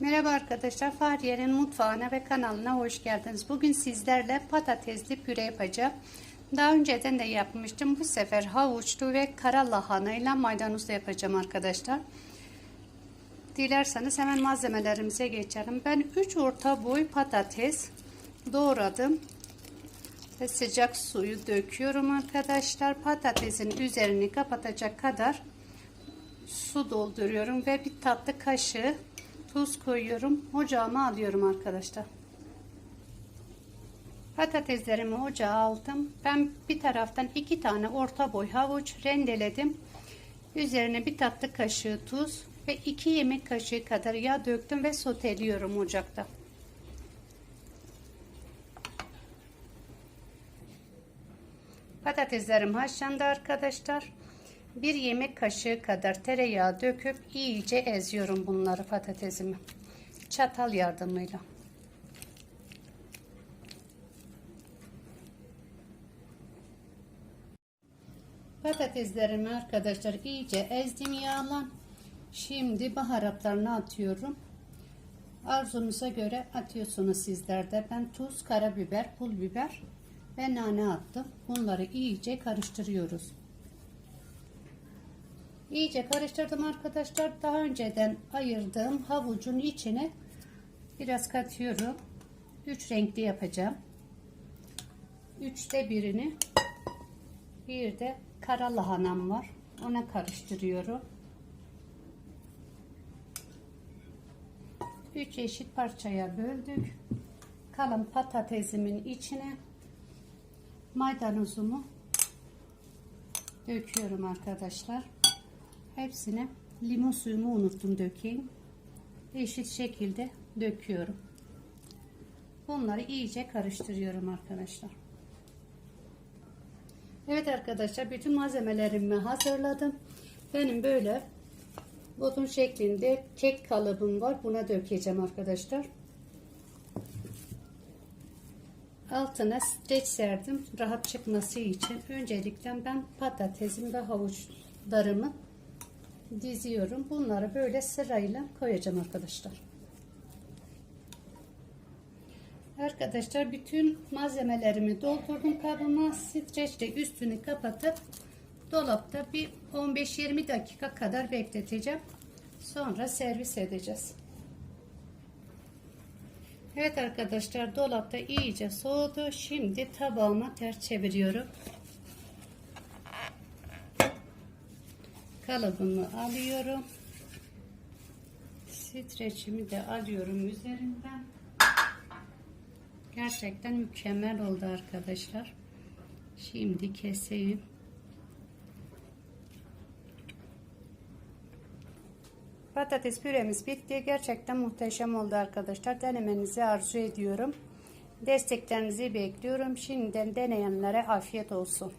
Merhaba arkadaşlar, Fahriye'nin mutfağına ve kanalına hoş geldiniz. Bugün sizlerle patatesli püre yapacağım. Daha önceden de yapmıştım. Bu sefer havuçlu ve kara lahanayla maydanozla yapacağım arkadaşlar. Dilerseniz hemen malzemelerimize geçelim. Ben 3 orta boy patates doğradım. Ve sıcak suyu döküyorum arkadaşlar. Patatesin üzerini kapatacak kadar su dolduruyorum ve bir tatlı kaşığı tuz koyuyorum. Ocağıma alıyorum arkadaşlar. Patateslerimi ocağa aldım. Ben bir taraftan iki tane orta boy havuç rendeledim. Üzerine bir tatlı kaşığı tuz ve iki yemek kaşığı kadar yağ döktüm ve soteliyorum ocakta. Patateslerim haşlandı arkadaşlar. Bir yemek kaşığı kadar tereyağı döküp iyice eziyorum bunları patatesimi. Çatal yardımıyla. Patateslerimi arkadaşlar iyice ezdim yağla. Şimdi baharatlarını atıyorum. Arzunuza göre atıyorsunuz sizler de. Ben tuz, karabiber, pul biber ve nane attım. Bunları iyice karıştırıyoruz. İyice karıştırdım arkadaşlar. Daha önceden ayırdığım havucun içine biraz katıyorum. 3 renkli yapacağım. Üçte birini bir de kara lahanam var. Ona karıştırıyorum. 3 eşit parçaya böldük. Kalan patatesimin içine maydanozumu döküyorum arkadaşlar. Hepsine limon suyumu unuttum dökeyim. Eşit şekilde döküyorum. Bunları iyice karıştırıyorum arkadaşlar. Evet arkadaşlar bütün malzemelerimi hazırladım. Benim böyle odun şeklinde kek kalıbım var. Buna dökeceğim arkadaşlar. Altına streç serdim. Rahat çıkması için. Öncelikle ben patatesim ve havuçlarımı diziyorum. Bunları böyle sırayla koyacağım arkadaşlar. Arkadaşlar bütün malzemelerimi doldurdum kabıma. Streçle üstünü kapatıp dolapta bir 15-20 dakika kadar bekleteceğim. Sonra servis edeceğiz. Evet arkadaşlar dolapta iyice soğudu. Şimdi tabağıma ters çeviriyorum. Kalıbımı alıyorum. Streçimi de alıyorum üzerinden. Gerçekten mükemmel oldu arkadaşlar. Şimdi keseyim. Patates püremiz bitti. Gerçekten muhteşem oldu arkadaşlar. Denemenizi arzu ediyorum. Desteklerinizi bekliyorum. Şimdiden deneyenlere afiyet olsun.